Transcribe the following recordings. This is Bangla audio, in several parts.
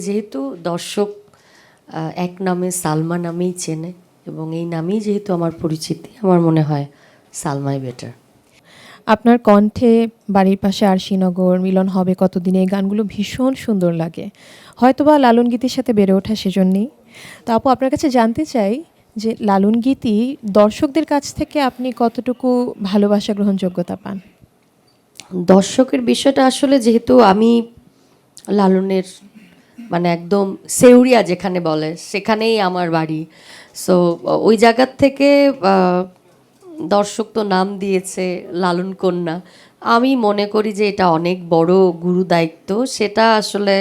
যেহেতু দর্শক এক নামে সালমা নামেই চেনে এবং এই নামেই যেহেতু আমার পরিচিতি আমার মনে হয় সালমাই বেটার আপনার কণ্ঠে বাড়ির পাশে আরশিনগর মিলন হবে কতদিনে এই গানগুলো ভীষণ সুন্দর লাগে। হয়তোবা লালন গীতির সাথে বেড়ে ওঠা সেজন্যই। তো আপু আপনার কাছে জানতে চাই যে লালন গীতি দর্শকদের কাছ থেকে আপনি কতটুকু ভালোবাসা গ্রহণযোগ্যতা পান? দর্শকের বিষয়টা আসলে যেহেতু আমি লালনের মানে একদম সেউরিয়া যেখানে বলে, সেখানেই আমার বাড়ি। সো ওই জায়গার থেকে দর্শক তো নাম দিয়েছে লালন কন্যা। আমি মনে করি যে এটা অনেক বড় গুরু দায়িত্ব সেটা আসলে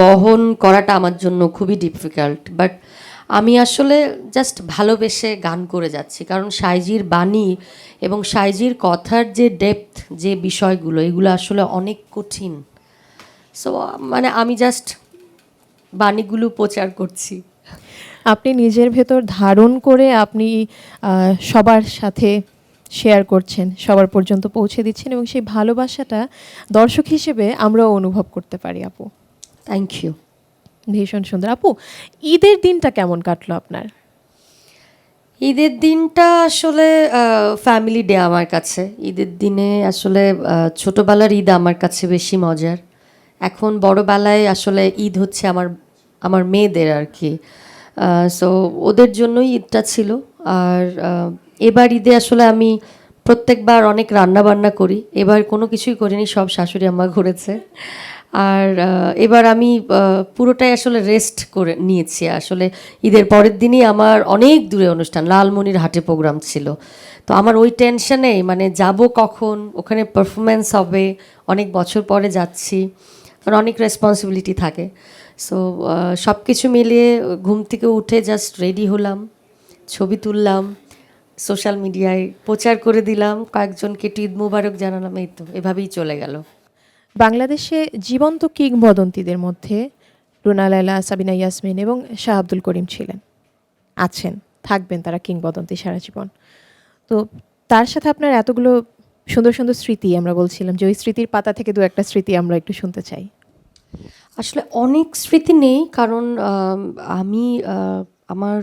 বহন করাটা আমার জন্য খুবই ডিফিকাল্ট বাট আমি আসলে জাস্ট ভালোবেসে গান করে যাচ্ছি। কারণ সাইজির বাণী এবং সাইজির কথার যে ডেপথ যে বিষয়গুলো, এগুলো আসলে অনেক কঠিন। সো মানে আমি জাস্ট বাণীগুলো প্রচার করছি। আপনি নিজের ভেতর ধারণ করে আপনি সবার সাথে শেয়ার করছেন সবার পর্যন্ত পৌঁছে দিচ্ছেন এবং সেই ভালোবাসাটা দর্শক হিসেবে আমরাও অনুভব করতে পারি আপু। থ্যাংক ইউ ভীষণ সুন্দর। আপু ঈদের দিনটা কেমন কাটলো আপনার? ঈদের দিনটা আসলে ফ্যামিলি ডে আমার কাছে। ঈদের দিনে আসলে ছোটোবেলার ঈদ আমার কাছে বেশি মজার। এখন বড়বেলায় আসলে ঈদ হচ্ছে আমার আমার মেয়েদের আর কি। সো ওদের জন্যই ঈদটা ছিল। আর এবার ঈদে আসলে আমি প্রত্যেকবার অনেক রান্না বান্না করি। এবার কোনো কিছুই করিনি, সব শাশুড়ি আম্মা ঘুরেছে আর এবার আমি পুরোটাই আসলে রেস্ট করে নিয়েছি। আসলে ঈদের পরের দিনই আমার অনেক দূরে অনুষ্ঠান, লালমনির হাটে প্রোগ্রাম ছিল। তো আমার ওই টেনশনে মানে যাব কখন, ওখানে পারফরমেন্স হবে, অনেক বছর পরে যাচ্ছি। কারণ অনেক রেসপন্সিবিলিটি থাকে। সো সব কিছু মিলিয়ে ঘুম থেকে উঠে জাস্ট রেডি হলাম, ছবি তুললাম সোশ্যাল মিডিয়ায় প্রচার করে দিলাম, কয়েকজনকে টিদ মুবারক জানালাম, এই তো, এভাবেই চলে গেল। বাংলাদেশে জীবন্ত কিংবদন্তিদের মধ্যে রুনা লায়লা, সাবিনা ইয়াসমিন এবং শাহ আব্দুল করিম ছিলেন, আছেন, থাকবেন তারা কিংবদন্তি সারা জীবন। তো তার সাথে আপনার এতগুলো সুন্দর সুন্দর স্মৃতি আমরা বলছিলাম যে ওই স্মৃতির পাতা থেকে দু একটা স্মৃতি আমরা একটু শুনতে চাই। আসলে অনেক স্মৃতি নেই, কারণ আমি আমার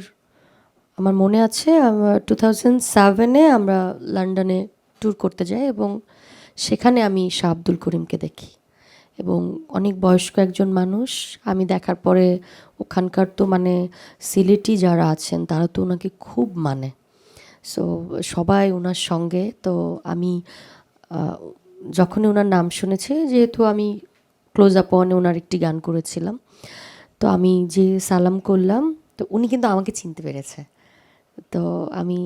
আমার মনে আছে টু থাউজেন্ড সেভেনে আমরা লন্ডনে ট্যুর করতে যাই এবং সেখানে আমি শাহ আব্দুল করিমকে দেখি। এবং অনেক বয়স্ক একজন মানুষ, আমি দেখার পরে ওখানকার তো মানে সিলেটি যারা আছেন, তারা তো ওনাকে খুব মানে। সো সবাই ওনার সঙ্গে, তো আমি যখনই ওনার নাম শুনেছি, যেহেতু আমি ক্লোজ আপ ওয়ানে ওনার একটি গান করেছিলাম। তো আমি যে সালাম করলাম, তো উনি কিন্তু আমাকে চিনতে পেরেছে। তো আমি,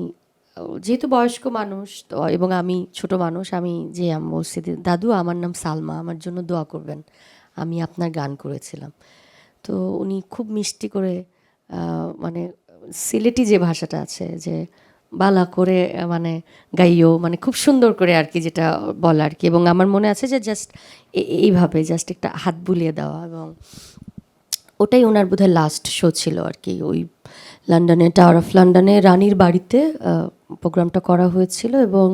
যেহেতু বয়স্ক মানুষ, তো এবং আমি ছোট মানুষ, আমি যে বলছি, দাদু, আমার নাম সালমা, আমার জন্য দোয়া করবেন। আমি আপনার গান করেছিলাম। তো উনি খুব মিষ্টি করে মানে সিলেটি যে ভাষাটা আছে, যে বালা করে মানে গাইও মানে খুব সুন্দর করে আর কি যেটা বলা আর কি। এবং আমার মনে আছে যে জাস্ট এইভাবে জাস্ট একটা হাত বুলিয়ে দেওয়া এবং ওটাই ওনার বোধহয় লাস্ট শো ছিল আর কি। ওই লন্ডনে টাওয়ার অফ লন্ডনে রানীর বাড়িতে প্রোগ্রামটা করা হয়েছিল এবং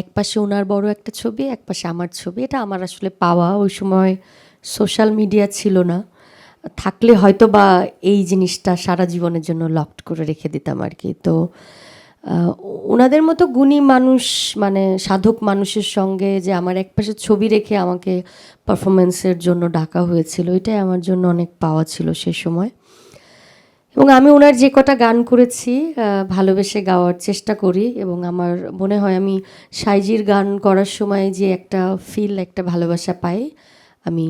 এক পাশে ওনার বড় একটা ছবি, এক পাশে আমার ছবি। এটা আমার আসলে পাওয়া ওই সময় সোশ্যাল মিডিয়া ছিল না। থাকলে হয়তো বা এই জিনিসটা সারা জীবনের জন্য লকড করে রেখে দিতাম আর কি। তো ওনাদের মতো গুণী মানুষ মানে সাধক মানুষের সঙ্গে যে আমার এক পাশে ছবি রেখে আমাকে পারফরমেন্সের জন্য ডাকা হয়েছিল, এটাই আমার জন্য অনেক পাওয়া ছিল সে সময়। এবং আমি ওনার যে কটা গান করেছি ভালোবেসে গাওয়ার চেষ্টা করি এবং আমার মনে হয় আমি সাইজির গান করার সময় যে একটা ফিল একটা ভালোবাসা পাই, আমি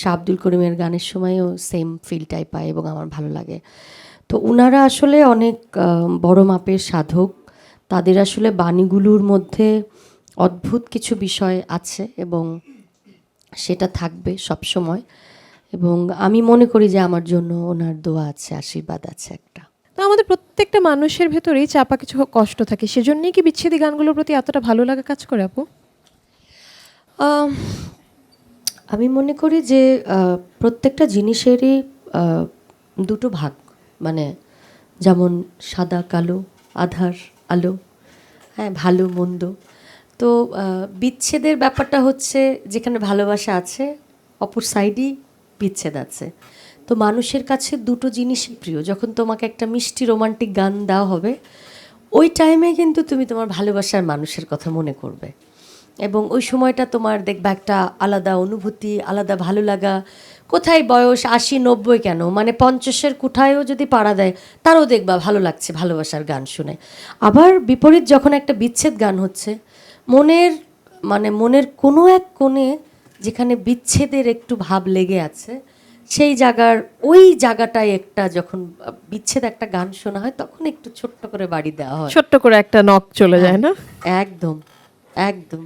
শাহ আব্দুল করিমের গানের সময়ও সেম ফিলটাই পাই এবং আমার ভালো লাগে। তো ওনারা আসলে অনেক বড় মাপের সাধক। তাদের আসলে বাণীগুলোর মধ্যে অদ্ভুত কিছু বিষয় আছে এবং সেটা থাকবে সব সময় এবং আমি মনে করি যে আমার জন্য ওনার দোয়া আছে আশীর্বাদ আছে একটা। তো আমাদের প্রত্যেকটা মানুষের ভেতরেই চাপা কিছু কষ্ট থাকে। সেজন্যই কি বিচ্ছেদী গানগুলোর প্রতি এতটা ভালো লাগা কাজ করে আপু? আম, মনে করি যে প্রত্যেকটা জিনিসেরই দুটো ভাগ। মানে যেমন সাদা কালো আধার আলো হ্যাঁ ভালো মন্দ। তো বিচ্ছেদের ব্যাপারটা হচ্ছে যেখানে ভালোবাসা আছে অপর সাইডেই বিচ্ছেদ আছে। তো মানুষের কাছে দুটো জিনিসই প্রিয়। যখন তোমাকে একটা মিষ্টি রোমান্টিক গান দেওয়া হবে ওই টাইমে কিন্তু তুমি তোমার ভালোবাসার মানুষের কথা মনে করবে। এবং ওই সময়টা তোমার দেখবা একটা আলাদা অনুভূতি আলাদা ভালো লাগা। কোথায় বয়স আশি নব্বই কেন? মানে পঞ্চাশের কোঠায়ও যদি পাড়া দেয় তারও দেখবা ভালো লাগছে ভালোবাসার গান শুনে। আবার বিপরীত যখন একটা বিচ্ছেদ গান হচ্ছে মনের মানে মনের কোনো এক কোণে যেখানে বিচ্ছেদের একটু ভাব লেগে আছে সেই জায়গার ওই জায়গাটায় একটা যখন বিচ্ছেদ একটা গান শোনা হয় তখন একটু ছোট্ট করে বাড়ি দেওয়া হয়। ছোট্ট করে একটা নখ চলে যায় না? একদম। একদম।